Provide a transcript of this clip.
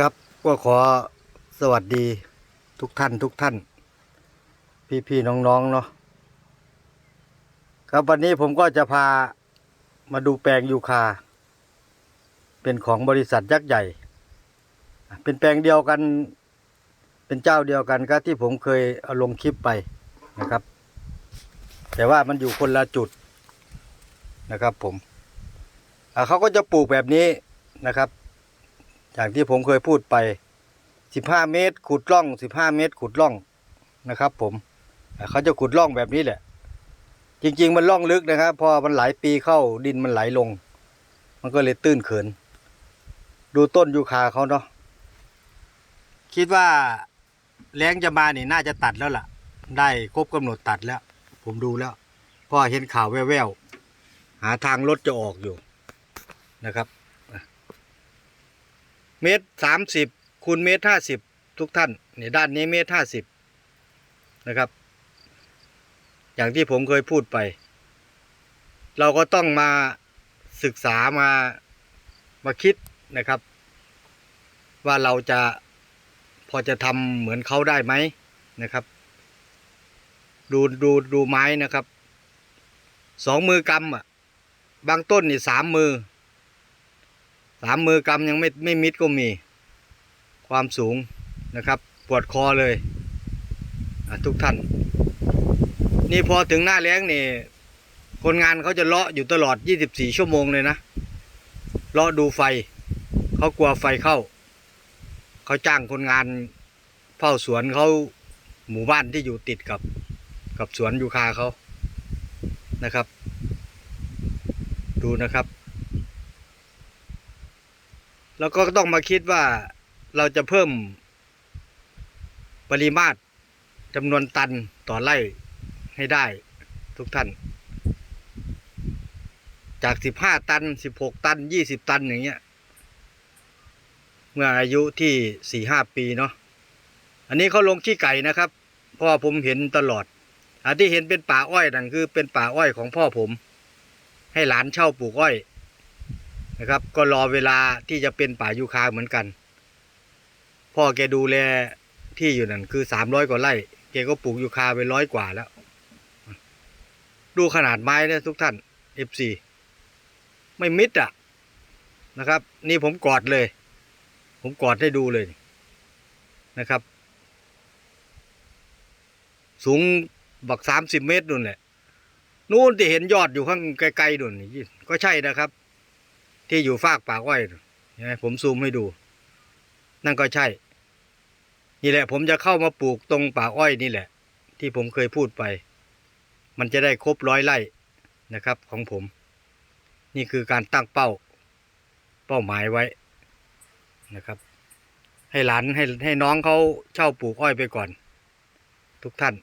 ครับก็ขอสวัสดีทุกท่านทุกท่าน พี่พี่ๆน้องๆเนาะครับวันนี้ผมก็จะพามาดูแปลงยูคา เป็นของบริษัทยักษ์ใหญ่ เป็นแปลงเดียวกัน เป็นเจ้าเดียวกันก็ที่ผมเคยเอาลงคลิปไปนะครับ แต่ว่ามันอยู่คนละจุดนะครับผมเขาก็จะปลูกแบบนี้นะครับ อย่างที่ผมเคยพูดไป 15 เมตรขุดร่อง 15 เมตรขุดร่องนะครับ ผมเขาจะขุดร่องแบบนี้แหละ จริง ๆ มันร่องลึกนะครับ พอมันหลายปีเข้าดินมันไหลลง มันก็เลยตื้นเขิน ดูต้นยูคาเขาเนาะคิดว่าแรงจะมาเนี่ยน่าจะตัดแล้วล่ะ ได้ครบกำหนดตัดแล้ว ผมดูแล้วพราะเห็นข่าวแว่วๆหาทางรถจะออกอยู่นะครับ เมตรสามสิบคูณเมตรห้าสิบทุกท่านนี่ด้านนี้เมตรห้าสิบนะครับ อย่างที่ผมเคยพูดไป เราก็ต้องมาศึกษามามาคิดนะครับ ว่าเราจะพอจะทำเหมือนเขาได้ไหมนะครับ ดูดูดูไม้นะครับสองมือกำอะ บางต้นนี่สามมือ สามมือกำยังไม่ไม่มิดก็มี ความสูงนะครับ ปวดคอเลยทุกท่าน นี่พอถึงหน้าแล้งนี่ คนงานเขาจะเลาะอยู่ตลอด 24 ชั่วโมงเลยนะ เลาะดูไฟ เขากลัวไฟเข้า เขาจ้างคนงานเฝ้าสวนเขาหมู่บ้านที่อยู่ติดกับกับสวนยูคาเขานะครับ ดูนะครับ แล้วก็ต้องมาคิดว่าเราจะเพิ่มปริมาตรจำนวนตันต่อไร่ให้ได้ทุกท่าน จากสิบห้าตันสิบหกตันยี่สิบตันอย่างเงี้ย เมื่ออายุที่สี่ห้าปีเนาะอันนี้เขาลงขี้ไก่นะครับ พ่อผมเห็นตลอด อันที่เห็นเป็นป่าอ้อยนั่นคือเป็นป่าอ้อยของพ่อผม ให้หลานเช่าปลูกอ้อย นะครับ ก็รอเวลาที่จะเป็นป่ายูคาเหมือนกัน พ่อแกดูแลที่อยู่นั่นคือสามร้อยกว่าไร่แกก็ปลูกยูคาไปร้อยกว่าแล้ว ดูขนาดไม้นี่ยทุกท่าน F4 ไม่มิดอะนะครับ นี่ผมกอดเลย ผมกอดให้ดูเลยนะครับ สูงบักสามสิบเมตรนู่นแหละนู่นที่เห็นยอดอยู่ข้างไกลๆนู่นนี่ก็ใช่นะครับ ที่อยู่ฟากป่าอ้อยเห็นไหมผมซูมให้ดู นั่นก็ใช่ นี่แหละ ผมจะเข้ามาปลูกตรงป่าอ้อยนี่แหละ ที่ผมเคยพูดไป มันจะได้ครบร้อยไร่นะครับ ของผม นี่คือการตั้งเป้า เป้าหมายไว้นะครับ ให้หลานให้ให้น้องเขาเช่าปลูกอ้อยไปก่อน ทุกท่าน